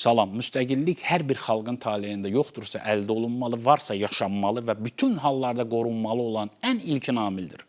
Salam, müstəqillik hər bir xalqın taleyində yoxdursa əldə olunmalı, varsa yaşanmalı və bütün hallarda qorunmalı olan ən ilkin amildir.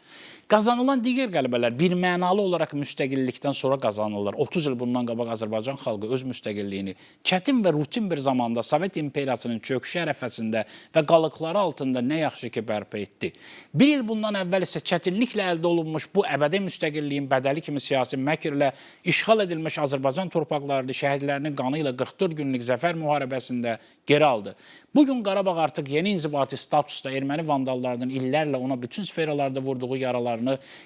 Qazanılan digər qələbələr bir mənalı olaraq müstəqillikdən sonra qazanılır. 30 il bundan qabaq Azərbaycan xalqı öz müstəqilliyini çətin və rutin bir zamanda Sovet imperiyasının çöküşü ərəfəsində və qalıqları altında nə yaxşı ki bərpa etdi. Bir il bundan əvvəl isə çətinliklə əldə olunmuş bu əbədi müstəqilliyin bədəli kimi siyasi məkrlə işğal edilmiş Azərbaycan torpaqlarını şəhidlərinin qanı ilə 44 günlük zəfər müharibəsində geri aldı. Bugün Qarabağ artıq yeni inzibati statusda erməni vandallarının illərlə ona bütün sferalarda vurduğu yaralarını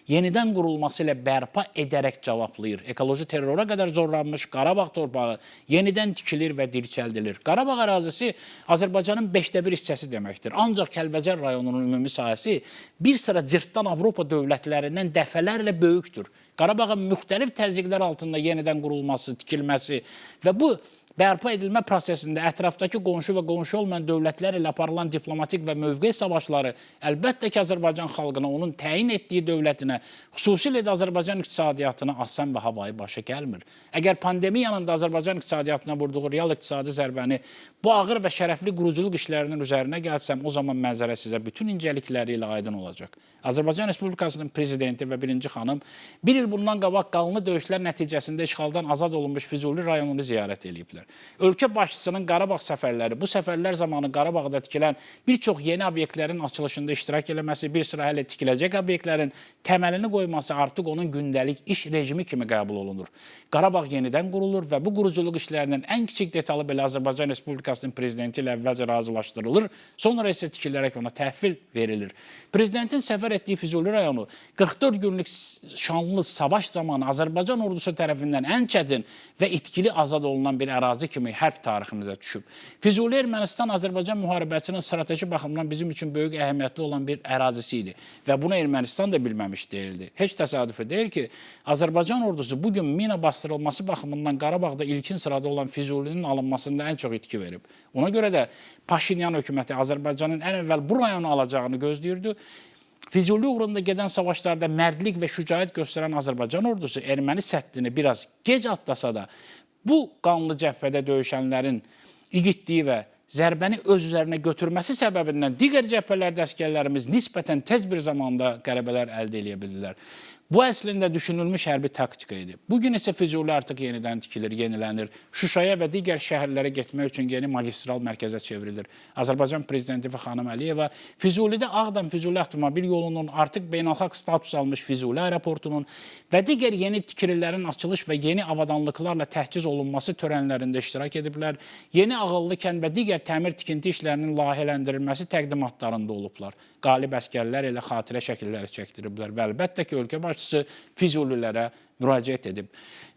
yenidən qurulması ilə bərpa edərək cavablayır. Ekoloji terrora qədər zorlanmış Qarabağ torpağı yenidən tikilir və dirçəldilir. Qarabağ ərazisi Azərbaycanın 5də 1 hissəsi deməkdir. Ancaq Kəlbəcər rayonunun ümumi sahəsi bir sıra cırtdan Avropa dövlətlərindən dəfələrlə böyükdür. Qarabağın müxtəlif təzyiqlər altında yenidən qurulması, tikilməsi və bu bərpa edilmə prosesində ətrafdakı qonşu və qonşu olmayan dövlətlər ilə aparılan diplomatik və mövqe savaşları əlbəttə ki, Azərbaycan xalqına, onun təyin etdiyi dövlətinə, xüsusilə də Azərbaycan iqtisadiyyatına asan və havayı başa gəlmir. Əgər pandemiyanın da Azərbaycan iqtisadiyyatına vurduğu real iqtisadi zərbəni bu ağır və şərəfli quruculuq işlərinin üzərinə gəlsəm, o zaman mənzərə sizə bütün incəlikləri ilə aydın olacaq. Azərbaycan Respublikasının prezidenti və birinci xanım bir il bundan qabaq qanlı döyüşlər nəticəsində işğaldan azad olunmuş Füzuli rayonunu ziyarət ediblər. Ölkə başçısının Qarabağ səfərləri, bu səfərlər zamanı Qarabağda tikilən bir çox yeni obyektlərin açılışında iştirak eləməsi, bir sıra hələ tikiləcək obyektlərin təməlini qoyması artıq onun gündəlik iş rejimi kimi qəbul olunur. Qarabağ yenidən qurulur və bu quruculuq işlərinin ən kiçik detalı belə Azərbaycan Respublikasının prezidenti ilə əvvəlcə razılaşdırılır, sonra isə tikilərək ona təhvil verilir. Prezidentin səfər etdiyi Füzuli rayonu 44 günlük şanlı savaş zamanı Azərbaycan ordusu tərəfindən ən çətin və itkili azad olunan bir ərazi kimi hərb tariximizə düşüb. Füzuli Ermənistan-Azərbaycan müharibəsinin strateji baxımdan bizim üçün böyük əhəmiyyətli olan bir ərazisi idi və bunu Ermənistan da bilməmiş deyildi. Heç təsadüfi deyil ki, Azərbaycan ordusu bu gün mina bastırılması baxımından Qarabağda ilkin sırada olan Füzulinin alınmasında ən çox itki verib. Ona görə də Paşinyan hökuməti Azərbaycanın ən əvvəl bu rayonu alacağını gözləyirdi. Füzuli uğrunda gedən savaşlarda mərdlik və şücaət göstərən Azərbaycan ordusu erməni səddini biraz gec atlasa da bu qanlı cəbhədə döyüşənlərin igidliyi və zərbəni öz üzərinə götürməsi səbəbindən digər cəbhələrdə əskərlərimiz nisbətən tez bir zamanda qələbələr əldə edə bildilər. Bu əslində düşünülmüş hərbi taktika idi. Bu gün isə Füzuli artıq yenidən tikilir, yenilənir. Şuşaya və digər şəhərlərə getmək üçün yeni magistral mərkəzə çevrilir. Azərbaycan prezidenti və xanım Əliyeva Füzulidə Ağdam-Füzuli avtomobil yolunun artıq beynəlxalq status almış Füzuli aeroportunun və digər yeni tikililərin açılış və yeni avadanlıqlarla təhciz olunması törənlərində iştirak ediblər. Yeni ağıllı kənd və digər təmir tikinti işlərinin layihələndirilməsi təqdimatlarında olublar. Qalib əskərlər ilə xatirə şəkilləri çəkdiriblər və əlbəttə ki, ölkə başçısı Füzulilərə müraciət edib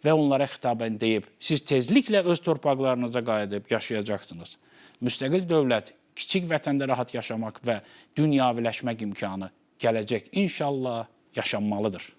və onlara xitaben deyib, siz tezliklə öz torpaqlarınıza qayıdıb yaşayacaqsınız. Müstəqil dövlət, kiçik vətəndə rahat yaşamaq və dünyaviləşmək imkanı gələcək inşallah yaşanmalıdır.